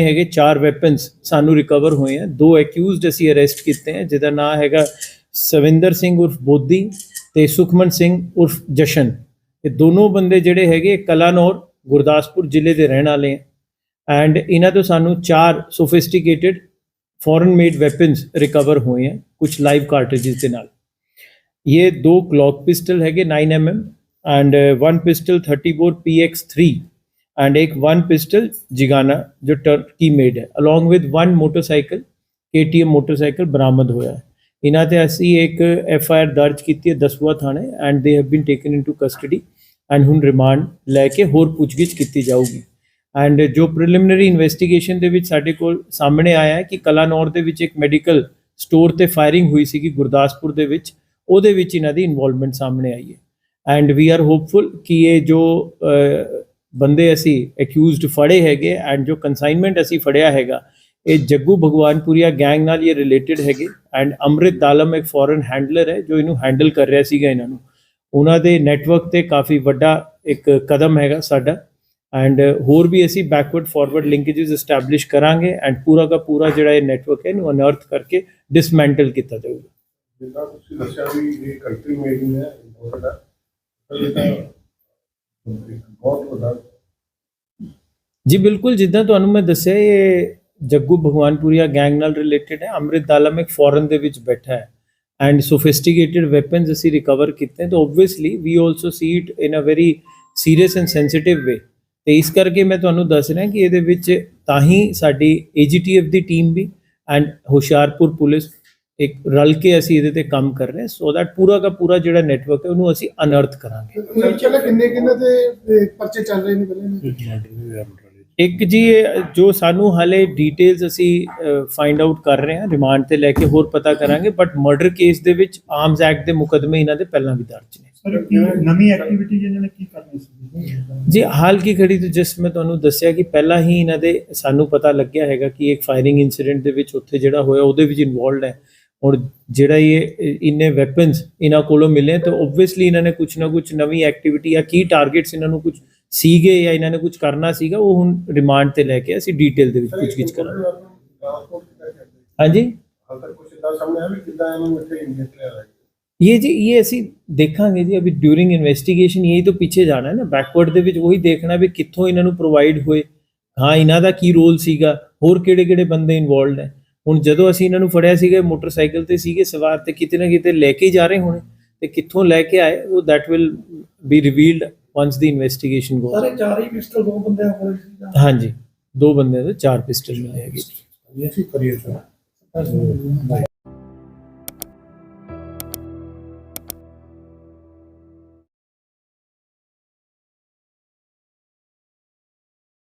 ਹੈਗੇ, ਚਾਰ ਵੈਪਨਸ ਸਾਨੂੰ ਰਿਕਵਰ ਹੋਏ ਆ। ਦੋ ਅਕਿਊਜ਼ਡ ਅਸੀਂ ਅਰੈਸਟ ਕੀਤੇ ਆ, ਜਿਹਦਾ ਨਾਮ ਹੈਗਾ ਸਵਿੰਦਰ ਸਿੰਘ ਉਰਫ ਬੋਦੀ ਤੇ ਸੁਖਮਨ ਸਿੰਘ ਉਰਫ ਜਸ਼ਨ। ਇਹ ਦੋਨੋਂ ਬੰਦੇ ਜਿਹੜੇ ਹੈਗੇ ਕਲਾਨੌਰ, ਗੁਰਦਾਸਪੁਰ ਜ਼ਿਲ੍ਹੇ ਦੇ ਰਹਿਣ ਵਾਲੇ ਆ। ਐਂਡ ਇਹਨਾਂ ਤੋਂ ਸਾਨੂੰ ਚਾਰ sophisticated foreign made weapons recover ਹੋਏ ਆ, ਕੁਝ ਲਾਈਵ ਕਾਰਟ੍ਰਿਜਸ ਦੇ ਨਾਲ। ਇਹ ਦੋ ਕਲੌਕ ਪਿਸਟਲ ਹੈਗੇ 9 mm and one pistol 30 bore PX3 and एक वन पिस्टल जिगाना जो टर्की मेड है along with one motorcycle KTM motorcycle ਬਰਾਮਦ ਹੋਇਆ ਹੈ ਇਹਨਾਂ ਤੇ ਅਸੀਂ ਇੱਕ ਐਫ ਆਈ ਆਰ ਦਰਜ ਕੀਤੀ ਹੈ ਦਸੂਆ ਥਾਣੇ and they have been taken into custody and ਹੁਣ ਰਿਮਾਂਡ ਲੈ ਕੇ ਹੋਰ ਪੁੱਛਗਿੱਛ ਕੀਤੀ ਜਾਊਗੀ ਐਂਡ ਜੋ ਪ੍ਰੀਲਿਮਿਨਰੀ ਇਨਵੈਸਟੀਗੇਸ਼ਨ ਦੇ ਵਿੱਚ ਸਾਡੇ ਕੋਲ ਸਾਹਮਣੇ ਆਇਆ ਹੈ ਕਿ ਕਲਾਨੌਰ ਦੇ ਵਿੱਚ ਇੱਕ ਮੈਡੀਕਲ ਸਟੋਰ ਤੇ ਫਾਇਰਿੰਗ ਹੋਈ ਸੀਗੀ ਗੁਰਦਾਸਪੁਰ ਦੇ ਵਿੱਚ ਉਹਦੇ ਵਿੱਚ ਇਹਨਾਂ ਦੀ ਇਨਵੋਲਵਮੈਂਟ ਸਾਹਮਣੇ ਆਈ ਹੈ ਐਂਡ ਵੀ ਆਰ ਹੋਪਫੁਲ ਕਿ ਇਹ ਜੋ ਅਹ, ਬੰਦੇ ਅਸੀਂ ਅਕਿਊਜ਼ਡ ਫੜੇ ਹੈਗੇ ਐਂਡ ਜੋ ਕਨਸਾਈਨਮੈਂਟ ਅਸੀਂ ਫੜਿਆ ਹੈਗਾ, ਇਹ ਜੱਗੂ ਭਗਵਾਨਪੁਰੀਆ ਗੈਂਗ ਨਾਲ ਇਹ ਰਿਲੇਟਡ ਹੈਗੇ ਐਂਡ ਅੰਮ੍ਰਿਤ ਦਾਲਮ ਇੱਕ ਫੋਰਨ ਹੈਂਡਲਰ ਹੈ ਜੋ ਇਹਨੂੰ ਹੈਂਡਲ ਕਰ ਰਿਹਾ ਸੀਗਾ ਇਹਨਾਂ ਨੂੰ। ਉਹਨਾਂ ਦੇ ਨੈਟਵਰਕ ਤੇ ਕਾਫੀ ਵੱਡਾ ਇੱਕ ਕਦਮ ਹੈਗਾ ਸਾਡਾ ਐਂਡ ਹੋਰ ਵੀ ਅਸੀਂ ਬੈਕਵਰਡ ਫਾਰਵਰਡ ਲਿੰਕੇजेस ਐਸਟੈਬਲਿਸ਼ ਕਰਾਂਗੇ ਐਂਡ ਪੂਰਾ ਦਾ ਪੂਰਾ ਜਿਹੜਾ ਇਹ ਨੈਟਵਰਕ ਹੈ ਇਹਨੂੰ ਅਨਰਥ ਕਰਕੇ ਡਿਸਮੈਂਟਲ ਕੀਤਾ ਜਾਊਗਾ। ਜਿੱਦਾਂ ਤੁਸੀਂ ਦੱਸਿਆ ਵੀ ਇਹ ਕੰਟਰੀ ਮੇਡ ਹੀ ਬਹੁਤ ਵੱਡਾ ਜੀ, ਬਿਲਕੁਲ, ਜਿੱਦਾਂ ਤੁਹਾਨੂੰ ਮੈਂ ਦੱਸਿਆ, ਇਹ ਜੱਗੂ ਭਗਵਾਨਪੁਰੀਆ ਗੈਂਗ ਨਾਲ ਰਿਲੇਟਡ ਹੈ। ਅੰਮ੍ਰਿਤ ਦਾਲਮ ਇੱਕ ਫੋਰਨ ਦੇ ਵਿੱਚ ਬੈਠਾ ਹੈ। ਐਂਡ ਸੋਫਿਸਟੀਕੇਟਿਡ ਵੈਪਨਸ ਅਸੀਂ ਰਿਕਵਰ ਕੀਤੇ ਤਾਂ obviously we also see it in a very serious and sensitive way ਤੇ ਇਸ ਕਰਕੇ ਮੈਂ ਤੁਹਾਨੂੰ ਦੱਸ ਰਿਹਾ ਕਿ ਇਹਦੇ ਵਿੱਚ ਤਾਂ ਹੀ ਸਾਡੀ ਏਜੀਟੀਐਫ ਦੀ ਟੀਮ ਵੀ ਐਂਡ ਹੁਸ਼ਿਆਰਪੁਰ ਪੁਲਿਸ ਇੱਕ ਰਲ ਕੇ ਅਸੀਂ ਇਹਦੇ ਤੇ ਕੰਮ ਕਰ ਰਹੇ ਹਾਂ ਸੋ ਦੈਟ ਪੂਰਾ ਦਾ ਪੂਰਾ ਜਿਹੜਾ ਨੈਟਵਰਕ ਹੈ ਉਹਨੂੰ ਅਸੀਂ ਅਨਰਥ ਕਰਾਂਗੇ। ਪਹਿਲਾਂ ਕਿੰਨੇ ਕਿੰਨੇ ਤੇ ਪਰਚੇ ਚੱਲ ਰਹੇ ਨੇ ਪਹਿਲਾਂ? ਇੱਕ ਜੀ ਇਹ ਜੋ ਸਾਨੂੰ ਹਾਲੇ ਡੀਟੇਲਸ ਅਸੀਂ ਫਾਈਂਡ ਆਊਟ ਕਰ ਰਹੇ ਹਾਂ ਰਿਮਾਂਡ ਤੇ ਲੈ ਕੇ ਹੋਰ ਪਤਾ ਕਰਾਂਗੇ ਬਟ ਮਰਡਰ ਕੇਸ ਦੇ ਵਿੱਚ ਆਰਮਸ ਐਕਟ ਦੇ ਮੁਕਦਮੇ ਇਹਨਾਂ ਦੇ ਪਹਿਲਾਂ ਵੀ ਦਰਜ ਨੇ। ਨਵੀਂ ਐਕਟੀਵਿਟੀ ਇਹਨਾਂ ਨੇ ਕੀ ਕਰਨੀ ਸੀ? ਜੀ ਹਾਲ ਕੀ ਘੜੀ ਤੋਂ ਜਿਸ ਮੈਂ ਤੁਹਾਨੂੰ ਦੱਸਿਆ ਕਿ ਪਹਿਲਾਂ ਹੀ ਇਹਨਾਂ ਦੇ ਸਾਨੂੰ ਪਤਾ ਲੱਗਿਆ ਹੈਗਾ ਕਿ ਇੱਕ ਫਾਇਰਿੰਗ ਇਨਸੀਡੈਂਟ ਦੇ ਵਿੱਚ ਉੱਥੇ ਜਿਹੜਾ ਹੋਇਆ ਉਹਦੇ ਵਿੱਚ ਇਨਵੋਲਡ ਹੈ। ਔਰ ਜਿਹੜਾ ਇਹ ਇੰਨੇ ਵੈਪਨਸ ਇਹਨਾਂ ਕੋਲੋਂ ਮਿਲੇ ਤਾਂ ਆਬਵੀਅਸਲੀ ਇਹਨਾਂ ਨੇ ਕੁਝ ਨਾ ਕੁਝ ਨਵੀਂ ਐਕਟੀਵਿਟੀ ਜਾਂ ਕੀ ਟਾਰਗੇਟਸ ਇਹਨਾਂ ਨੂੰ ਕੁਝ ਸੀਗੇ ਜਾਂ ਇਹਨਾਂ ਨੇ ਕੁਝ ਕਰਨਾ ਸੀਗਾ ਉਹ ਹੁਣ ਰਿਮਾਂਡ ਤੇ ਲੈ ਕੇ ਅਸੀਂ ਡੀਟੇਲ ਦੇ ਵਿੱਚ ਪੁੱਛਗਿੱਛ ਕਰਾਂਗੇ ਹਾਂਜੀ ਹਾਲ ਤੱਕ ਕੁਝ ਇਦਾਂ ਸਾਹਮਣੇ ਆਇਆ ਵੀ ਕਿੱਦਾਂ ਇਹਨੂੰ ਇੱਥੇ ਇੰਡੀਆ ਚ ਲਿਆ ये जी ये ਅਸੀਂ ਦੇਖਾਂਗੇ ਜੀ ਅਭੀ ਡਿਊਰਿੰਗ ਇਨਵੈਸਟੀਗੇਸ਼ਨ ਯਹੀ ਤੋਂ ਪਿੱਛੇ ਜਾਣਾ ਹੈ ਨਾ ਬੈਕਵਰਡ ਦੇ ਵਿੱਚ ਉਹੀ ਦੇਖਣਾ ਵੀ ਕਿੱਥੋਂ ਇਹਨਾਂ ਨੂੰ ਪ੍ਰੋਵਾਈਡ ਹੋਏ ਹਾਂ ਇਹਨਾਂ ਦਾ ਕੀ ਰੋਲ ਸੀਗਾ ਹੋਰ ਕਿਹੜੇ ਕਿਹੜੇ ਬੰਦੇ ਇਨਵੋਲਡ ਹੈ ਹੁਣ ਜਦੋਂ ਅਸੀਂ ਇਹਨਾਂ ਨੂੰ ਫੜਿਆ ਸੀਗਾ ਮੋਟਰਸਾਈਕਲ ਤੇ ਸੀਗੇ ਸਵਾਰ ਤੇ ਕਿਤੇ ਨਾ ਕਿਤੇ ਲੈ ਕੇ ਜਾ ਰਹੇ ਹੋਣੇ ਤੇ ਕਿੱਥੋਂ ਲੈ ਕੇ ਆਏ ਉਹ that will be revealed once the investigation goes ਸਾਰੇ ਚਾਰ ਹੀ ਪਿਸਟਲ ਦੋ ਬੰਦੇ ਕੋਲ ਸੀ ਹਾਂਜੀ ਦੋ ਬੰਦੇ ਦੇ ਚਾਰ ਪਿਸਟਲ ਮਿਲੇ ਹੈਗੇ। ਇਹ ਸੀ ਕਰੀਏ ਸਰ